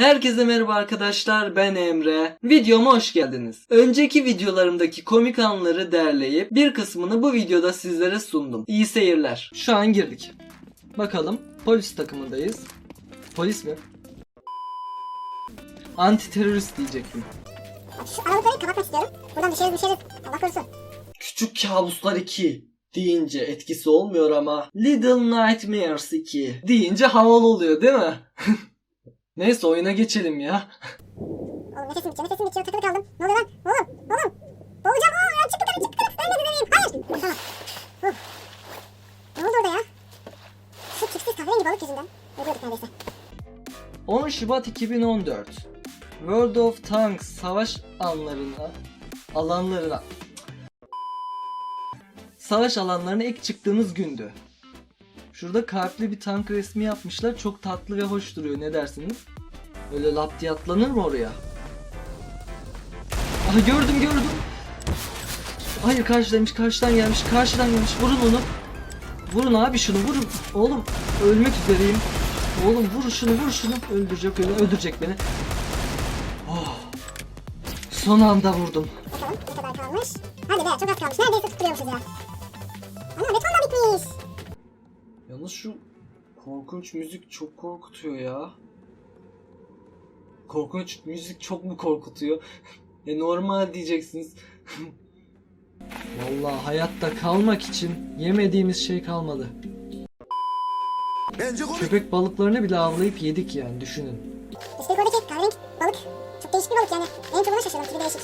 Herkese merhaba arkadaşlar ben Emre. Videoma hoş geldiniz. Önceki videolarımdaki komik anları derleyip bir kısmını bu videoda sizlere sundum. İyi seyirler. Şu an girdik. Bakalım polis takımındayız. Polis mi? Anti terörist diyecektim. Şu aralıkları kapatmak istiyorum. Buradan düşeriz düşeriz. Allah korusun. Küçük Kabuslar 2 deyince etkisi olmuyor ama Little Nightmares 2 deyince havalı oluyor değil mi? Neyse oyuna geçelim ya. Oğlum nefesim bitiyor nefesim bitiyor takılı kaldım. Ne oluyor lan? Oğlum oğlum. Boğulacağım oğlum ya çık yukarı çık yukarı. Ölmek üzereyim. Hayır. Tamam. Huh. Ne oldu orada ya? Şu tipsiz kahverengi balık yüzünden. Ölüyorduk neredeyse. 10 Şubat 2014 World of Tanks savaş anlarına alanlarına savaş alanlarına ilk çıktığımız gündü. Şurada kalpli bir tank resmi yapmışlar. Çok tatlı ve hoş duruyor. Ne dersiniz? Öyle lap atlanır mı oraya? Aha gördüm gördüm. Hayır karşıdaymış, karşıdan gelmiş, karşıdan gelmiş. Vurun onu. Vurun abi şunu vurun. Oğlum ölmek üzereyim. Oğlum vur şunu vur şunu. Öldürecek öyle öldürecek beni. Oh. Son anda vurdum. Bakalım ne kadar kalmış. Hadi be çok az kalmış. Neredeyse tutturuyormuşuz ya. Ana beton da bitmiş. Yalnız şu korkunç müzik çok korkutuyor ya. Korkunç müzik çok mu korkutuyor? e normal diyeceksiniz. Vallahi hayatta kalmak için yemediğimiz şey kalmadı. Bence komik. Köpek balıklarını bile avlayıp yedik yani düşünün. İşte oradaki kahverengi balık. Çok değişik bir balık yani. En çok ona şaşırdım. Tipi değişik.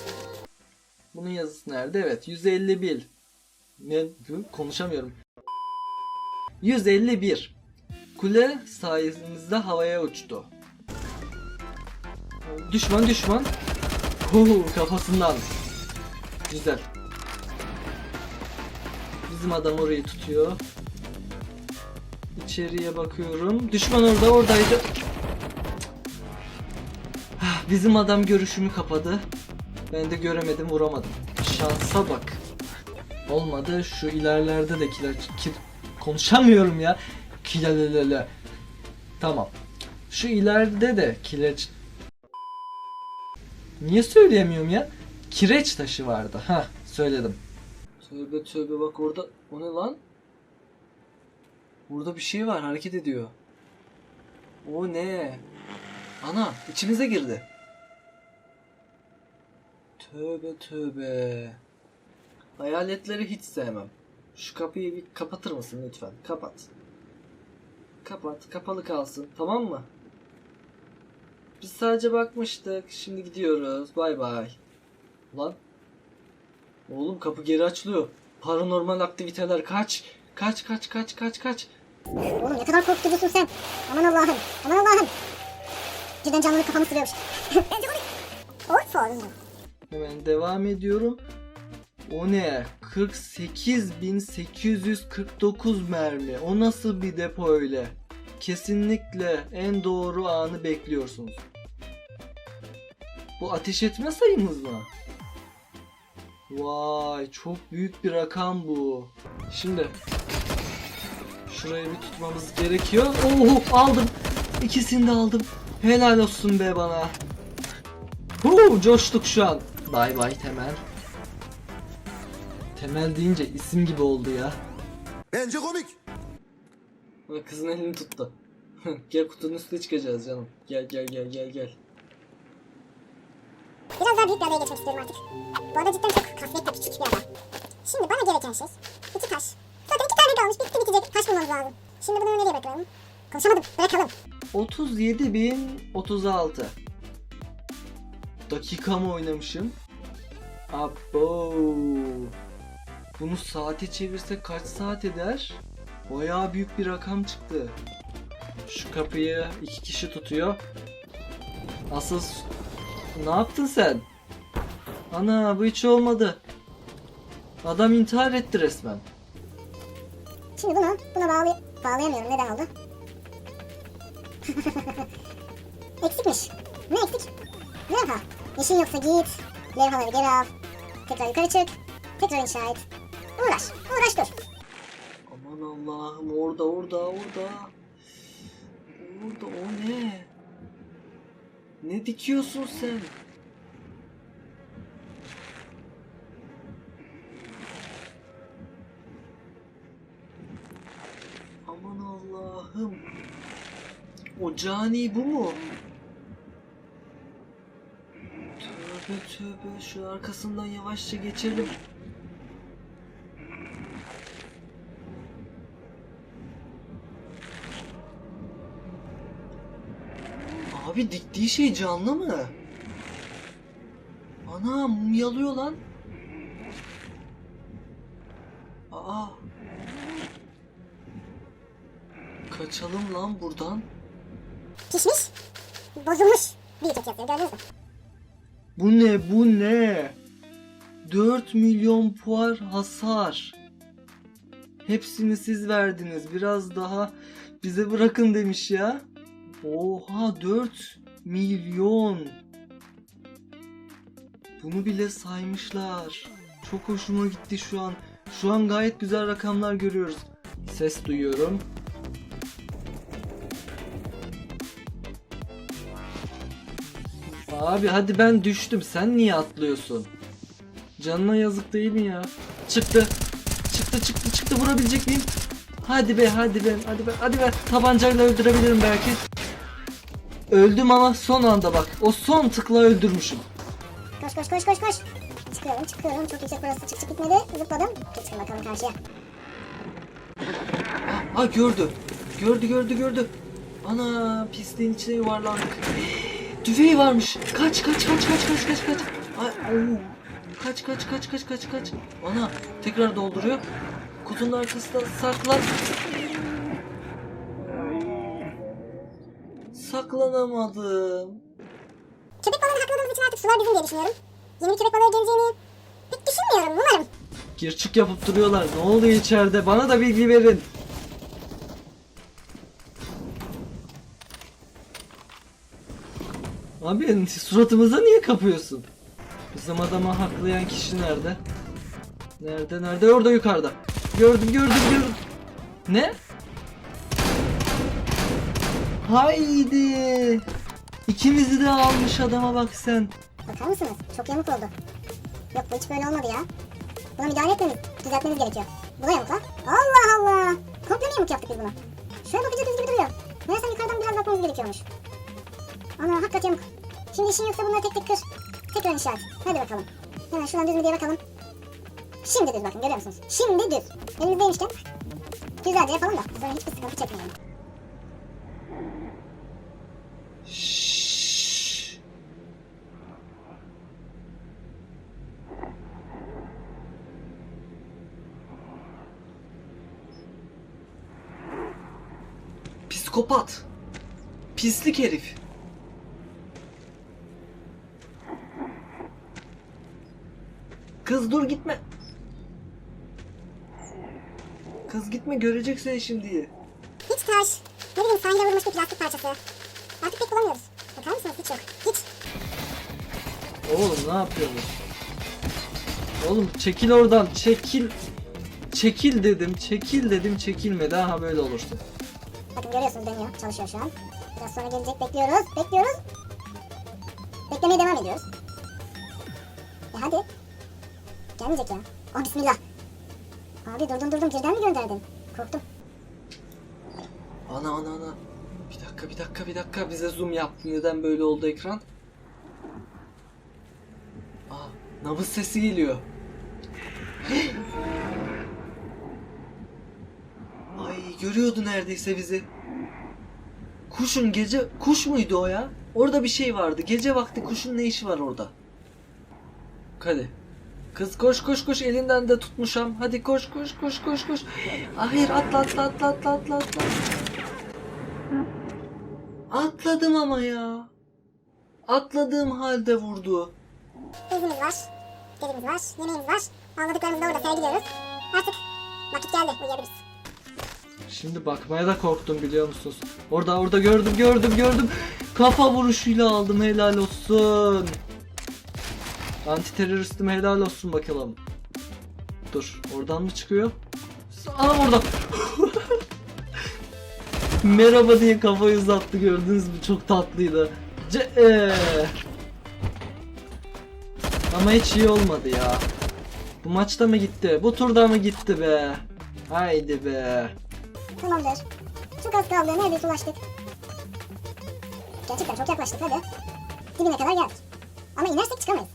Bunun yazısı nerede? Evet 151. Ne? Konuşamıyorum. 151. Kule sayenizde havaya uçtu. Düşman düşman. Huu, kafasından. Güzel. Bizim adam orayı tutuyor. İçeriye bakıyorum. Düşman orada oradaydı. Ah, Bizim adam görüşümü kapadı. Ben de göremedim vuramadım. Şansa bak. Olmadı şu ilerlerde de kiler ki, konuşamıyorum ya. Kilalelele. Tamam. Şu ileride de kireç Niye söyleyemiyorum ya? Kireç taşı vardı. Ha, söyledim. Tövbe tövbe bak orada o ne lan? Burada bir şey var hareket ediyor. O ne? Ana içimize girdi. Tövbe tövbe. Hayaletleri hiç sevmem. Şu kapıyı bir kapatır mısın lütfen? Kapat. Kapat. Kapalı kalsın. Tamam mı? Biz sadece bakmıştık. Şimdi gidiyoruz. Bay bay. Lan. Oğlum kapı geri açılıyor. Paranormal aktiviteler kaç. Kaç kaç kaç kaç kaç. Oğlum ne kadar korkutucusun sen. Aman Allah'ım. Aman Allah'ım. Cidden canlılık kafamı sürüyormuş. Bence komik. O sorun. Hemen devam ediyorum. O ne? 48.849 mermi. O nasıl bir depo öyle? Kesinlikle en doğru anı bekliyorsunuz. Bu ateş etme sayımız mı? Vay çok büyük bir rakam bu. Şimdi şurayı bir tutmamız gerekiyor. Oo aldım. İkisini de aldım. Helal olsun be bana. Huu, coştuk şu an. Bay bay Temel. Temel deyince isim gibi oldu ya. Bence komik. Kızın elini tuttu. gel kutunun üstüne çıkacağız canım. Gel gel gel gel gel. Biraz daha büyük bir adaya geçmek istiyorum artık. Bu ada cidden çok kasvetli küçük bir ada. Şimdi bana gereken şey iki taş. Zaten iki tane kalmış bitti bitecek. Taş bulmamız lazım. Şimdi bunu nereye bırakalım? Konuşamadım. Bırakalım. 37.036 Dakika mı oynamışım? Abo. Bunu saate çevirsek kaç saat eder? Bayağı büyük bir rakam çıktı. Şu kapıyı iki kişi tutuyor. Asıl ne yaptın sen? Ana bu hiç olmadı. Adam intihar etti resmen. Şimdi bunu buna bağlay bağlayamıyorum. Neden oldu? Eksikmiş. Ne eksik? Levha. İşin yoksa git. Levhaları geri al. Tekrar yukarı çık. Tekrar inşa et. Uğraş. Uğraş dur. Aman Allah'ım orada orada orada. Orada o ne? Ne dikiyorsun sen? Aman Allah'ım. O cani bu mu? Tövbe tövbe şu arkasından yavaşça geçelim. Abi diktiği şey canlı mı? Ana mumyalıyor lan. Aa. Kaçalım lan buradan. Pişmiş. Bozulmuş. Diyecek yazıyor gördünüz mü? Bu ne bu ne? 4 milyon puar hasar. Hepsini siz verdiniz. Biraz daha bize bırakın demiş ya. Oha 4 milyon. Bunu bile saymışlar. Çok hoşuma gitti şu an. Şu an gayet güzel rakamlar görüyoruz. Ses duyuyorum. Abi hadi ben düştüm. Sen niye atlıyorsun? Canına yazık değil mi ya? Çıktı. Çıktı çıktı çıktı vurabilecek miyim? Hadi be hadi be hadi be hadi be tabancayla öldürebilirim belki. Öldüm ama son anda bak. O son tıkla öldürmüşüm. Koş koş koş koş koş. Çıkıyorum çıkıyorum. Çok yüksek burası. Çık çık gitmedi. Zıpladım. Çıkın bakalım karşıya. Ha gördü. Gördü gördü gördü. Ana pisliğin içine yuvarlandık. Tüfeği varmış. Kaç kaç kaç kaç kaç kaç kaç. Ay, oo. Kaç kaç kaç kaç kaç kaç. Ana tekrar dolduruyor. Kutunun arkasında saklan. Saklanamadım. Köpek balığını hakladığımız için artık sular bizim diye düşünüyorum. Yeni bir köpek balığı geleceğini pek düşünmüyorum. Umarım. Gir çık yapıp duruyorlar. Ne oluyor içeride? Bana da bilgi verin. Abi suratımıza niye kapıyorsun? Bizim adama haklayan kişi nerede? Nerede nerede? Orada yukarıda. Gördüm gördüm gördüm. Ne? Haydi. İkimizi de almış adama bak sen. Bakar mısınız? Çok yamuk oldu. Yok bu hiç böyle olmadı ya. Buna müdahale etmemiz, düzeltmemiz gerekiyor. Bu da yamuk lan. Allah Allah. Komple mi yamuk yaptık biz bunu? Şöyle bakınca düz gibi duruyor. Meğersem yukarıdan biraz bakmamız gerekiyormuş. Ana hakikaten yamuk. Şimdi işin yoksa bunları tek tek kır. Tekrar inşa et. Hadi bakalım. Hemen şuradan düz mü diye bakalım. Şimdi düz bakın görüyor musunuz? Şimdi düz. Elimizdeymişken güzelce yapalım da sonra hiçbir sıkıntı çekmeyelim. Pislik herif. Kız dur gitme. Kız gitme görecek seni şimdi. Hiç taş. Ne bileyim sahile vurmuş bir plastik parçası. Artık pek bulamıyoruz. Bakar mısınız? Hiç yok. Hiç. Oğlum ne yapıyorsun? Oğlum çekil oradan çekil. Çekil dedim çekil dedim çekilmedi aha böyle olursun. Bakın görüyorsunuz dönüyor. Çalışıyor şu an. Sonra gelecek. Bekliyoruz. Bekliyoruz. Beklemeye devam ediyoruz. E hadi. Gelmeyecek ya. Oh bismillah. Abi durdum durdum. Birden mi gönderdin? Korktum. Ana ana ana. Bir dakika bir dakika bir dakika bize zoom yaptı. Neden böyle oldu ekran? Aa, nabız sesi geliyor. Ay görüyordu neredeyse bizi. Kuşun gece kuş muydu o ya? Orada bir şey vardı. Gece vakti kuşun ne işi var orada? Hadi. Kız koş koş koş elinden de tutmuşam. Hadi koş koş koş koş koş. Hayır atla atla atla atla atla atla. Atladım ama ya. Atladığım halde vurdu. Bezimiz var. Gelimiz var. Yemeğimiz var. Anladıklarımızı da orada sergiliyoruz. Artık vakit geldi. Uyuyabiliriz. Şimdi bakmaya da korktum biliyor musunuz? Orada orada gördüm gördüm gördüm. Kafa vuruşuyla aldım helal olsun. Anti teröristim helal olsun bakalım. Dur oradan mı çıkıyor? Aa orada. Merhaba diye kafayı uzattı gördünüz mü? Çok tatlıydı. C ee. Ama hiç iyi olmadı ya. Bu maçta mı gitti? Bu turda mı gitti be? Haydi be. Tamamdır. Çok az kaldı. Neredeyse ulaştık. Gerçekten çok yaklaştık hadi. Dibine kadar geldik. Ama inersek çıkamayız.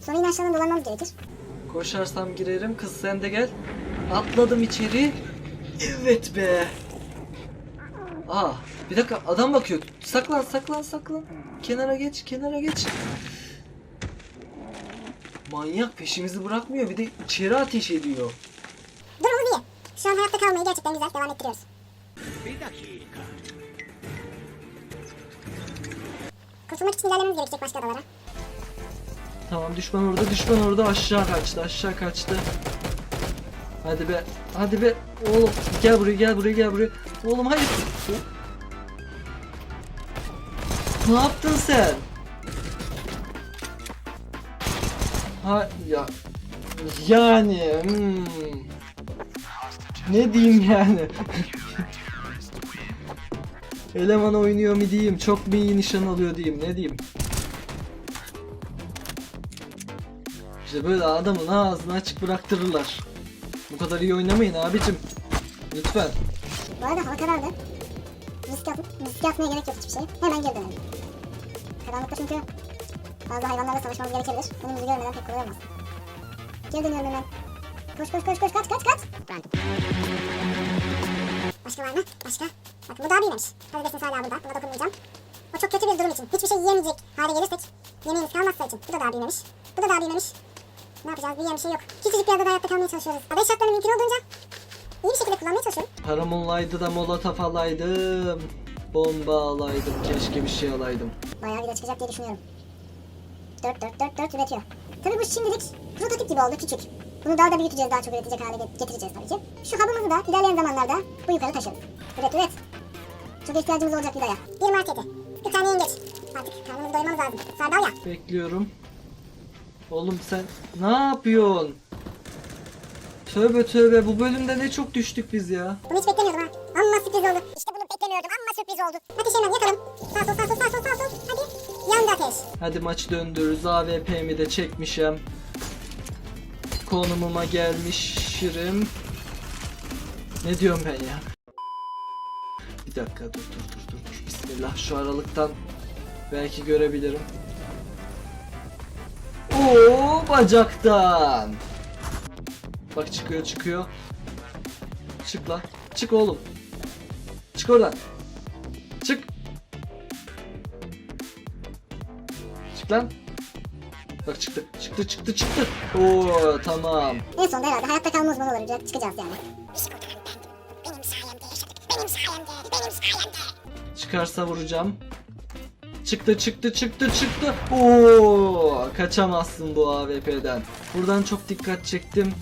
Sonra yine aşağıdan dolanmamız gerekir. Koşarsam girerim. Kız sen de gel. Atladım içeri. Evet be. Aa, bir dakika adam bakıyor. Saklan saklan saklan. Kenara geç kenara geç. Manyak peşimizi bırakmıyor. Bir de içeri ateş ediyor. Şu an hayatta kalmayı gerçekten güzel devam ettiriyoruz. Kurtulmak için ilerlememiz gerekecek başka adalara. Tamam düşman orada düşman orada aşağı kaçtı aşağı kaçtı. Hadi be hadi be oğlum gel buraya gel buraya gel buraya. Oğlum hayır. Ne yaptın sen? Ha ya yani hmm. Ne diyeyim yani? Eleman oynuyor mu diyeyim, çok mu iyi nişan alıyor diyeyim, ne diyeyim? İşte böyle adamın ağzını açık bıraktırırlar. Bu kadar iyi oynamayın abicim. Lütfen. Bu arada hava karardı. Risk, at risk atmaya gerek yok hiçbir şey. Hemen geri dönelim. Karanlıkta çünkü bazı hayvanlarla savaşmamız gerekebilir. Önümüzü görmeden pek kolay olmaz. Geri dönüyorum hemen. Koş koş koş koş kaç kaç kaç. Başka var mı? Başka? Bakın bu daha büyümemiş. Patatesiniz hala burada. Buna dokunmayacağım. O çok kötü bir durum için. Hiçbir şey yiyemeyecek hale gelirsek. Yemeğimiz kalmazsa için. Bu da daha büyümemiş. Bu da daha büyümemiş. Ne yapacağız? Büyüyen bir şey yok. Küçücük bir adada hayatta kalmaya çalışıyoruz. Ada şartlarını mümkün olduğunca iyi bir şekilde kullanmaya çalışıyorum. Param olaydı da molotof alaydım. Bomba alaydım. Keşke bir şey alaydım. Bayağı vida çıkacak diye düşünüyorum. 4 4 4 4 üretiyor. Tabii bu şimdilik prototip gibi oldu küçük. Bunu daha da büyüteceğiz, daha çok üretecek hale get- getireceğiz tabii ki. Şu hub'ımızı da ilerleyen zamanlarda bu yukarı taşırız. Üret üret. Çok ihtiyacımız olacak vidaya. Bir markete. Bir tane yengeç. Artık karnımızı doymamız lazım. Sardalya. Bekliyorum. Oğlum sen ne yapıyorsun? Tövbe tövbe bu bölümde ne çok düştük biz ya. Bunu hiç beklemiyordum ha. Amma sürpriz oldu. İşte bunu beklemiyordum. Amma sürpriz oldu. Ateş hemen yakalım. Sağ sol sağ sol sağ sol sağ sol. Hadi. Yandı ateş. Hadi maç döndürürüz. AWP'mi de çekmişim. Konumuma gelmişim. Ne diyorum ben ya? Bir dakika dur dur dur dur. Bismillah şu aralıktan belki görebilirim. Oo bacaktan. Bak çıkıyor çıkıyor. Çık lan. Çık oğlum. Çık oradan. Çık. Çık lan. Bak çıktı. Çıktı çıktı çıktı. Oo tamam. En sonunda herhalde hayatta kalma uzmanı olacak. Çıkacağız yani. Çıkarsa vuracağım. Çıktı çıktı çıktı çıktı. Oo kaçamazsın bu AWP'den. Buradan çok dikkat çektim.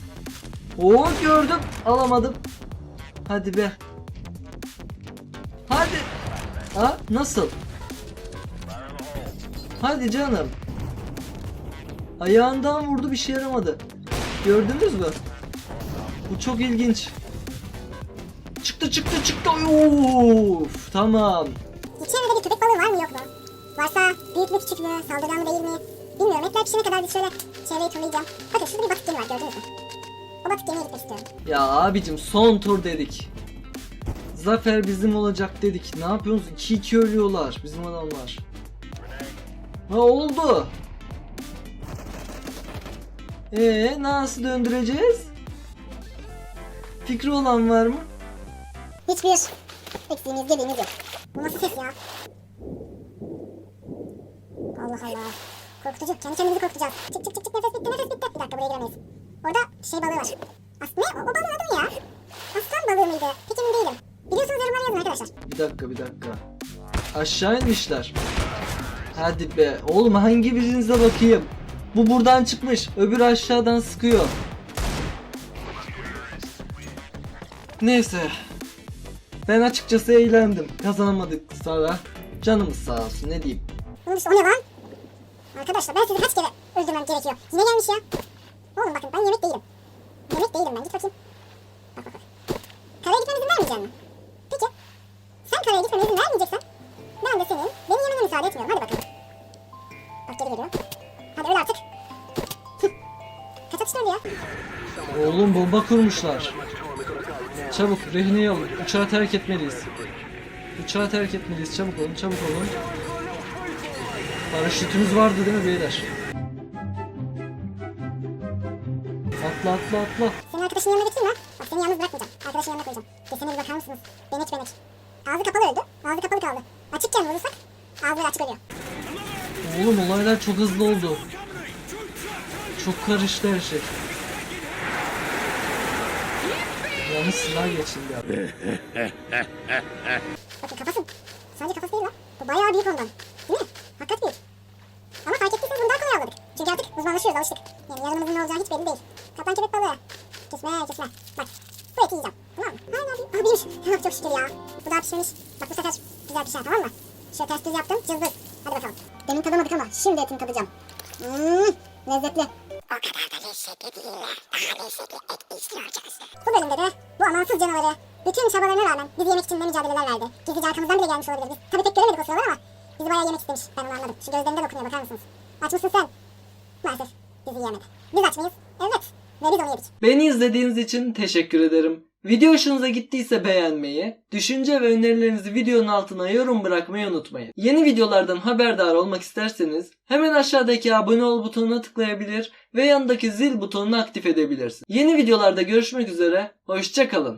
Oo gördüm. Alamadım. Hadi be. Hadi. Ha nasıl? Hadi canım. Ayağından vurdu bir şey yaramadı. Gördünüz mü? Bu çok ilginç. Çıktı çıktı çıktı. Of, tamam. Bu çevrede bir köpek balığı var mı yok mu? Varsa büyük mü küçük mü, saldırgan mı değil mi? Bilmiyorum. Etler pişene kadar bir şöyle çevreyi turlayacağım. Bakın şurada bir batık gemi var gördünüz mü? O batık gemiye gitmek istiyorum. Ya abicim son tur dedik. Zafer bizim olacak dedik. Ne yapıyorsunuz? 2-2 ölüyorlar bizim adamlar. Ha oldu. Ee nasıl döndüreceğiz? Fikri olan var mı? Hiçbir eksiğimiz gediğimiz yok. Bu nasıl ses ya? Allah Allah. Korkutucu. Kendi kendimizi korkutacağız. Çık çık çık çık nefes bitti nefes bitti. Bir dakika buraya giremeyiz. Orada şey balığı var. Aslında ne? O, o balığın adı ne ya? Aslan balığı mıydı? Pek emin değilim. Biliyorsanız yorumlara yazın arkadaşlar. Bir dakika bir dakika. Aşağı inmişler. Hadi be. Oğlum hangi birinize bakayım? Bu buradan çıkmış. Öbür aşağıdan sıkıyor. Neyse. Ben açıkçası eğlendim. Kazanamadık sonra. Canımız sağ olsun ne diyeyim. Oğlum o ne lan? Arkadaşlar ben sizi kaç kere öldürmem gerekiyor. Yine gelmiş ya. Oğlum bakın ben yemek değilim. Yemek değilim ben. Git bakayım. Bak bak bak. Karaya gitmeme izin vermeyecek? Peki. Sen karaya gitmeme izin vermeyeceksen ben de senin beni yemen müsaade etmiyorum. Hadi bakalım. Bak geri geliyor. Hadi öl artık. Atışlar ya? Oğlum bomba kurmuşlar. Çabuk rehineyi alın. Uçağı terk etmeliyiz. Uçağı terk etmeliyiz. Çabuk olun, çabuk olun. Paraşütümüz vardı değil mi beyler? Atla atla atla. Senin arkadaşın yanına getireyim mi? Bak seni yalnız bırakmayacağım. Arkadaşın yanına koyacağım. Desene bir bakar mısınız? Benek benek. Ağzı kapalı öldü. Ağzı kapalı kaldı. Açıkken vurursak ağzı açık ölüyor. Oğlum olaylar çok hızlı oldu. Çok karıştı her şey. Yalnız silah geçildi ya. Bakın kafası. Sadece kafası değil lan. Bu bayağı büyük ondan. Değil mi? Hakikat büyük. Ama fark ettiyseniz bunu daha kolay anladık. Çünkü artık uzmanlaşıyoruz, alıştık. Yani yarınımızın ne olacağı hiç belli değil. Kaplan köpek balığı. Kesme, kesme. Bak. Bu eti yiyeceğim. Tamam mı? Hala bir... Aa büyümüş. Tamam çok şükür ya. Bu daha pişmemiş. Bak bu sefer güzel pişer tamam mı? Şöyle ters düz yaptım. Cızbız. Hadi bakalım. Demin tadamadık ama şimdi etini tadacağım. Mmm. Lezzetli. Bu bölümde de bu amansız canavarı bütün çabalarına rağmen bizi yemek için ne mücadeleler verdi. Gizlice arkamızdan bile gelmiş olabilir. Biz tabii pek göremedik o sıralar ama bizi bayağı yemek istemiş. Ben onu anladım. Şu gözlerinden okunuyor bakar mısınız? Aç mısın sen? Maalesef bizi yiyemedi. Biz aç mıyız? Evet. Ve biz onu yedik. Beni izlediğiniz için teşekkür ederim. Video hoşunuza gittiyse beğenmeyi, düşünce ve önerilerinizi videonun altına yorum bırakmayı unutmayın. Yeni videolardan haberdar olmak isterseniz hemen aşağıdaki abone ol butonuna tıklayabilir ve yanındaki zil butonunu aktif edebilirsiniz. Yeni videolarda görüşmek üzere, hoşçakalın.